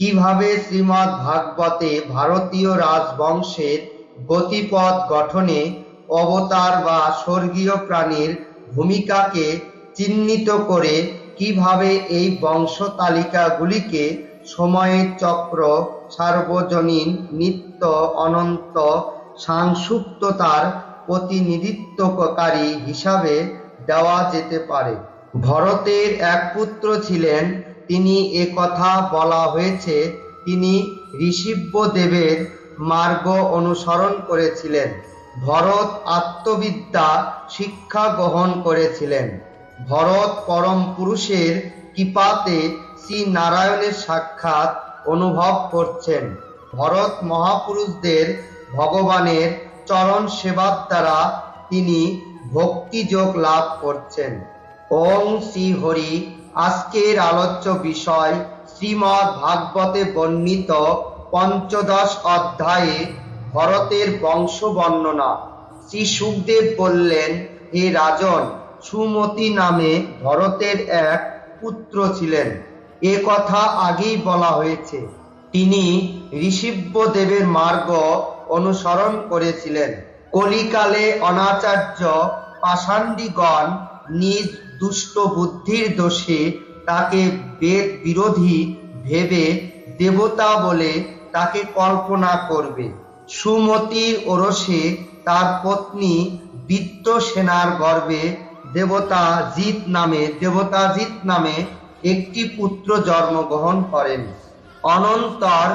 কীভাবে শ্রীমদ্ ভাগবতে ভারতীয় রাজবংশের গতিপথ গঠনে অবতার বা স্বর্গীয় প্রাণীর ভূমিকাকে চিহ্নিত করে কীভাবে এই বংশতালিকাগুলিকে সময়ের চক্র, সার্বজনীন নিত্য অনন্ত সাংসুপ্ততার প্রতিনিধিত্বকারী হিসাবে দেওয়া যেতে পারে। ভরতের এক পুত্র ছিলেন তিনি এ কথা বলা হয়েছে, তিনি ঋষিব্যদেবের মার্গ অনুসরণ করেছিলেন, ভরত আত্মবিদ্যা শিক্ষা গ্রহণ করেছিলেন। ভরত পরম পুরুষের কৃপাতে শ্রী নারায়ণের সাক্ষাৎ অনুভব করছেন। ভরত মহাপুরুষদের ভগবানের চরণ সেবার দ্বারা তিনি ভক্তিযোগ লাভ করছেন। ওং শ্রী হরি। আজকের আলোচ্য বিষয় শ্রীমদ্ ভাগবতে বর্ণিত পঞ্চদশ অধ্যায়ে ভরতের বংশ বর্ণনা শ্রী সুখদেব বললেন, হে রাজন, সুমতি নামে ভরতের এক পুত্র ছিলেন। এ কথা আগেই বলা হয়েছে। তিনি ঋষিব্য দেবের মার্গ অনুসরণ করেছিলেন। কলিকালে অনাচার্য পাষাণ্ডীগণ নিজ দুষ্ট বুদ্ধির দোষে তাকে বেদ বিরোধী ভেবে দেবতা বলে তাকে কল্পনা করবে। সুমতির ওরসে তার পত্নী বিত্ত সেনার গর্ভে দেবতা জিত নামে দেবতা জিত নামে একটি পুত্র জন্মগ্রহণ করেন। অনন্তর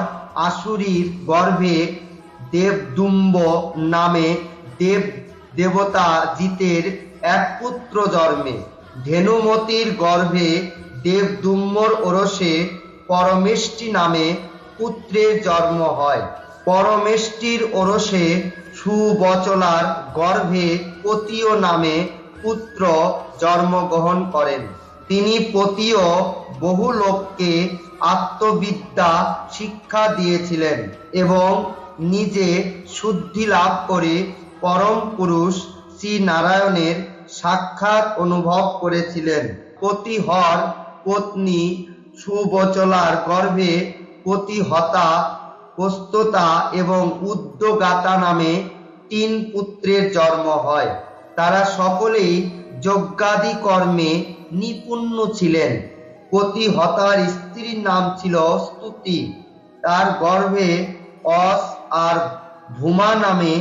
আসুরীর গর্ভে দেবদুম্ব নামে দেব দেবতা জিতের এক পুত্র জন্মে। ধেনুমতির গর্ভে দেবদুম্মর ওরসে পরমেষ্টি নামে পুত্রের জন্ম হয়। পরমেষ্টির ওরসে সুবচলার গর্ভে পতীয় নামে পুত্র জন্মগ্রহণ করেন। তিনি পতীয় বহু লোককে আত্মবিদ্যা, শিক্ষা দিয়েছিলেন এবং নিজে শুদ্ধি লাভ করে পরম পুরুষ শ্রী নারায়ণের সাক্ষাৎ অনুভব করেছিলেন। পতিহর পত্নী সুবচলার গর্ভে পতিহতা, প্রস্ততা এবং উদ্যোগাতা নামে তিন পুত্রের জন্ম হয়। তারা সকলেই যজ্ঞাদি কর্মে নিপুণ্য ছিলেন। পতিহতার স্ত্রীর নাম ছিল স্তুতি। তার গর্ভে অস আর ভূমা নামে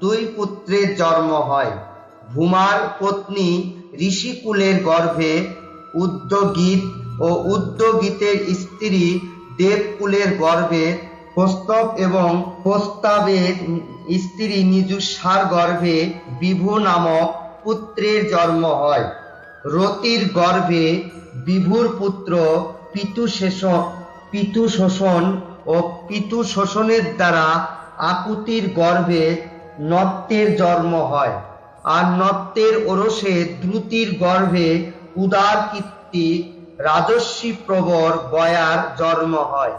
দুই পুত্রের জন্ম হয়। ভূমার পত্নী ঋষিকুলের গর্ভে উদ্যোগীত ও উদ্যোগীতের স্ত্রী দেবকুলের গর্ভে প্রস্তব এবং প্রস্তাবের স্ত্রী নিজুষার গর্ভে বিভু নামক পুত্রের জন্ম হয়। রতির গর্ভে বিভুর পুত্র পিতু পিতু শোষণ ও পিতু শোষণের দ্বারা আকুতির গর্ভে নত্তের জন্ম হয়। আর নত্তের ওরসে দ্রুতির গর্ভে উদার কীর্তি রাজস্বী প্রবর গয়ার জন্ম হয়।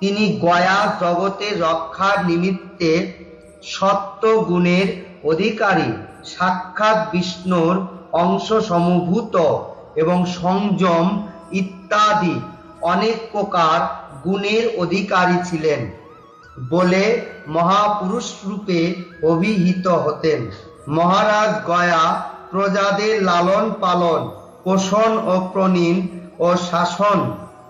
তিনি গয়া জগতে রক্ষার নিমিত্তে সত্য গুণের অধিকারী, সাক্ষাৎ বিষ্ণুর অংশ সমভূত এবং সংযম ইত্যাদি অনেক প্রকার গুণের অধিকারী ছিলেন বলে মহাপুরুষ রূপে অভিহিত হতেন। মহারাজ গয়া প্রজাদের লালন পালন, পোষণ ও প্রণীন ও শাসন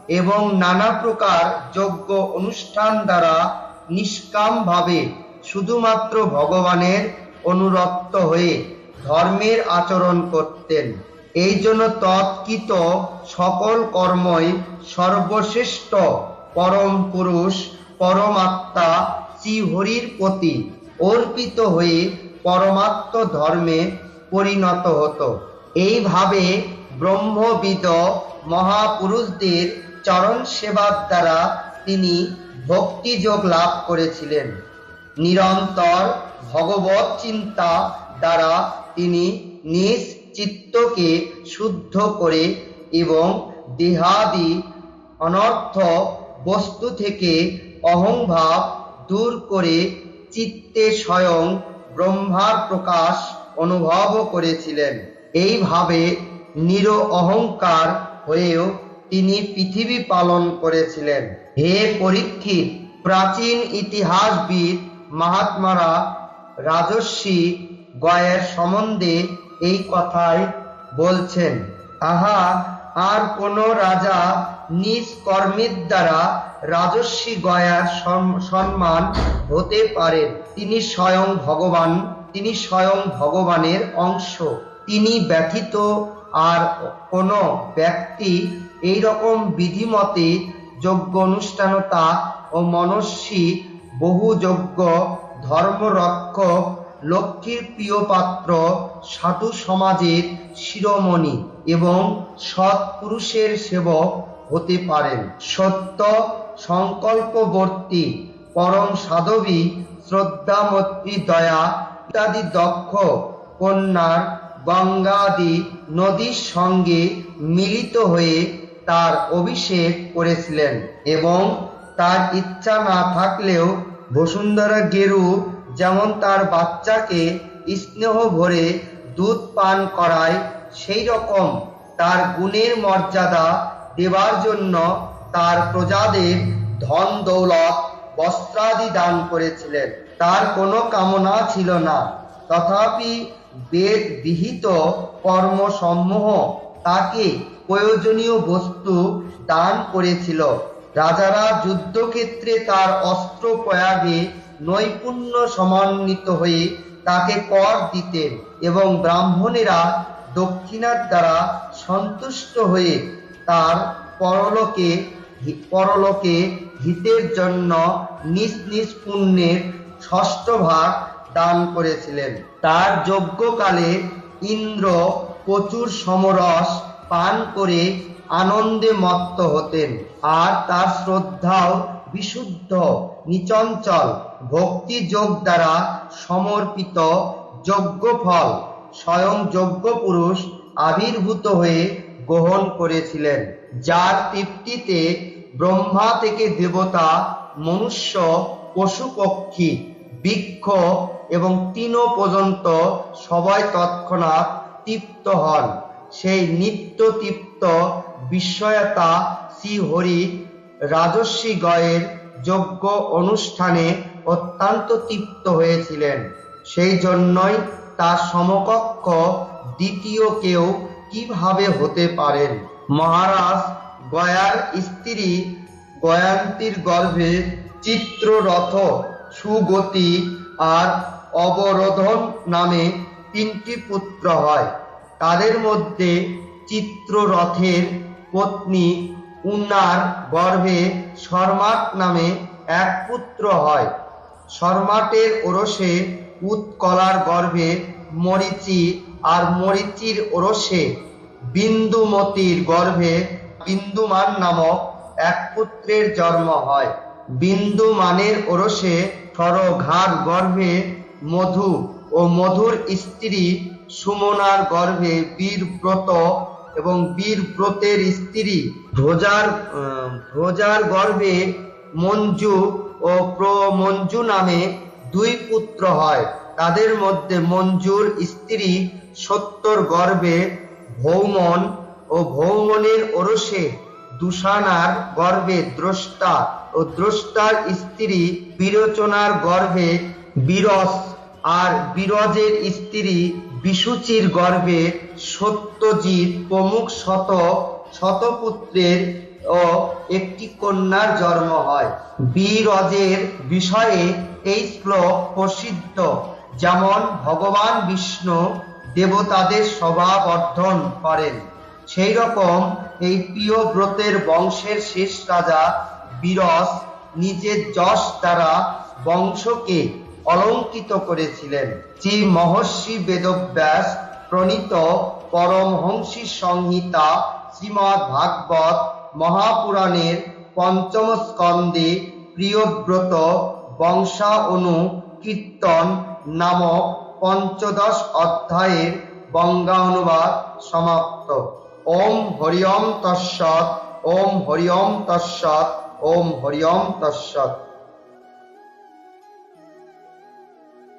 এবং নানা প্রকার যজ্ঞ অনুষ্ঠান দ্বারা নিষ্কামভাবে শুধুমাত্র ভগবানের অনুরক্ত হয়ে ধর্মের আচরণ করতেন। এই জন্য তৎকৃত সকল কর্মই সর্বশ্রেষ্ঠ পরম পুরুষ, পরমাত্মা শ্রীহরির প্রতি অর্পিত হয়ে পরমাত্ম ধর্মে পরিণত হতো। এইভাবে ব্রহ্মবিদ মহাপুরুষদের চরণ সেবার দ্বারা তিনি ভক্তিযোগ লাভ করেছিলেন। নিরন্তর ভগবত চিন্তা দ্বারা তিনি নিজ চিত্তকে শুদ্ধ করে এবং দেহাদি অনর্থ বস্তু থেকে অহংভাব দূর করে চিত্তে স্বয়ং ব্রহ্মার প্রকাশ অনুভব করেছিলেন। এইভাবে নির অহংকার হয়েও তিনি পৃথিবী পালন করেছিলেন। হে পরীক্ষিত, প্রাচীন ইতিহাসবিদ মহাত্মারা রাজস্বী গয়ের সম্বন্ধে এই কথাই বলছেন, আহা, আর কোন রাজা নিজ কর্মের দ্বারা রাজস্বী গয়ার সম্মান হতে পারেন তিনি স্বয়ং ভগবান, তিনি স্বয়ং ভগবানের অংশ। তিনি ব্যথিত আর কোন ব্যক্তি এই রকম বিধিমতে যোগ্য অনুষ্ঠানতা ও মনস্বী বহু যজ্ঞ ধর্মরক্ষক, লক্ষ্মীর প্রিয় পাত্র সাধু সমাজের শিরোমণি এবং সৎ পুরুষের সেবক হতে পারেন। সত্য সংকল্পবর্তী, পরম সাধবী শ্রদ্ধামত্রী দয়া ইত্যাদি দক্ষ কন্যার গঙ্গাদি নদীর সঙ্গে মিলিত হয়ে তার অভিষেক করেছিলেন এবং তার ইচ্ছা না থাকলেও বসুন্ধরা গেরু যেমন তার বাচ্চাকে স্নেহ ভরে দুধ পান করায় সেই রকম তার গুণের মর্যাদা দেবার জন্য তার প্রজাদের ধন দৌলত বস্ত্রাদি দান করেছিলেন। তার কোনো কামনা ছিল না। তথাপি বেদ বিহিত কর্মসমূহ তাকে প্রয়োজনীয় বস্তু দান করেছিল। রাজারা যুদ্ধক্ষেত্রে তার অস্ত্র প্রয়াগে নৈপুণ্য সমন্বিত হয়ে তাকে কর দিতেন এবং ব্রাহ্মণেরা দক্ষিণার দ্বারা সন্তুষ্ট হয়ে তার পরলোকে পরলোকে হিতের জন্য নিজ নিজ পুণ্যের ষষ্ঠ ভাগ দান করেছিলেন। তার যজ্ঞকালে ইন্দ্র প্রচুর সমরস পান করে আনন্দে মত্ত হতেন আর তার শ্রদ্ধাও বিশুদ্ধ, নিচঞ্চল, ভক্তি যোগ দ্বারা সমর্পিত যজ্ঞ ফল স্বয়ং যজ্ঞ পুরুষ আবির্ভূত হয়ে গ্রহণ করেছিলেন, যার তৃপ্তিতে ব্রহ্মা থেকে দেবতা, মনুষ্য, পশু পক্ষী, বৃক্ষ এবং তিন পর্যন্ত সবাই তৎক্ষণাৎ তৃপ্ত হন। সেই নিত্য তৃপ্ত বিস্ময়তা শ্রীহরি রাজস্বী গয়ের যজ্ঞ অনুষ্ঠানে অত্যন্ত তৃপ্ত হয়েছিলেন। সেই জন্যই তার সমকক্ষ দ্বিতীয় কেউ কীভাবে হতে পারেন? মহারাজ, গয়ার স্ত্রী গয়ান্তীর গর্ভে চিত্ররথ, সুগতি আর অবরোধন নামে তিনটি পুত্র হয়। তাদের মধ্যে চিত্ররথের পত্নী উনার গর্ভে শর্মাট নামে এক পুত্র হয়। শর্মাটের ওরসে উৎকলার গর্ভে মরিচি আর মরিচির ওরসে বিন্দুমতির গর্ভে বিন্দুমান নামক এক পুত্রের জন্ম হয়। বিন্দুমানের ওরসে সরঘার গর্ভে মধু ও মধুর স্ত্রী সুমনার গর্ভে বীরব্রত এবং বীরব্রতের স্ত্রী ভ্রজার আহ, ভ্রজার গর্ভে মঞ্জু ও প্রমঞ্জু নামে দুই পুত্র হয়। তাদের মধ্যে মঞ্জুর স্ত্রী সত্তর গর্ভে ভৌমন ও ভৌমনের ওরসে দুষানার গর্ভে দ্রষ্টা ও দ্রষ্টার স্ত্রী বিরোচনার গর্ভে বিরস আর বিরজের স্ত্রী বিসুচির গর্ভে সত্যজিৎ প্রমুখ শত শতপুত্রের ও একটি কন্যার জন্ম হয়। বীরজের বিষয়ে এই শ্লোক প্রসিদ্ধ। যেমন ভগবান বিষ্ণু দেবতাদের স্বভাব অর্ধন করেন সেই রকম এই প্রিয় ব্রতের বংশের শেষ রাজা বিরস নিজের যশ দ্বারা বংশকে অলঙ্কিত করেছিলেন শ্রী মহর্ষি বেদব্যাস প্রণীত পরমহংসী সংহিতা শ্রীমৎ ভাগবত মহাপুরাণের পঞ্চম স্কন্ধে প্রিয়ব্রত অনু কীর্তন নামক পঞ্চদশ অধ্যায়ের বঙ্গানুবাদ সমাপ্ত। ওম হরিওম তৎসৎ ওম হরিওম তৎসৎ ওম হরিওম তৎসৎ।